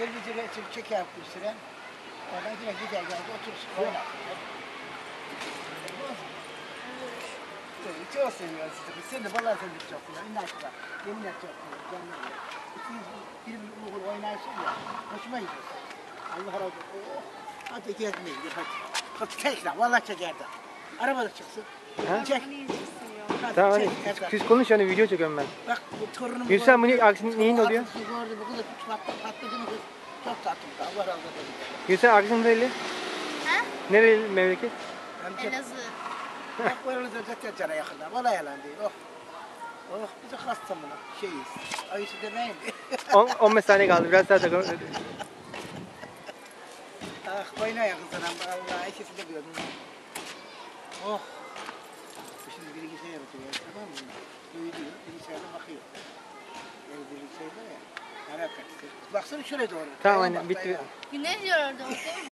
Televizyon çek, çek yaptı süren. Oradan yine gider geldi otursun. Tabii çok seviyorum sizi. Sen de vallahi sen de çok seviyorum. İnan ki bak. Yeminle çok seviyorum. Benim. İkiniz bir bir uğur oynarsın ya. Hoşuma gidiyor. Allah razı olsun. Oh. Hadi gezmeye gidiyor hadi. Hadi çek lan. Vallahi çeker de. Arabada çıksın. Ha? Çek. Tamam hadi siz konuş hani video çekiyorum ben. Bak bu torunum. Gülsen bu ne- aksi neyin oluyor? Gördü bu kız patladı, patladı mı kız? Çok tatlı bu da, Allah razı olsun. Gülsen aksın nereli? Ha? Nereli memleket? Elazığ. bak böyle zaten cana yakında. Valla yalan değil. Oh. Oh bize hasta mı lan? Şeyiz. Ayısı demeyin. 10 15 saniye kaldı biraz daha takıl. ah oynaya kızım. Allah ikisi de gördüm. Oh. Şimdi bilgisayar yapıyor. Tamam mı? Duyuyor. Bilgisayarda bakıyor. Yani bilgisayarda ya. Merak etsin. Baksana şuraya doğru. Tamam anne, bak, bitti. Güneş yoruldu.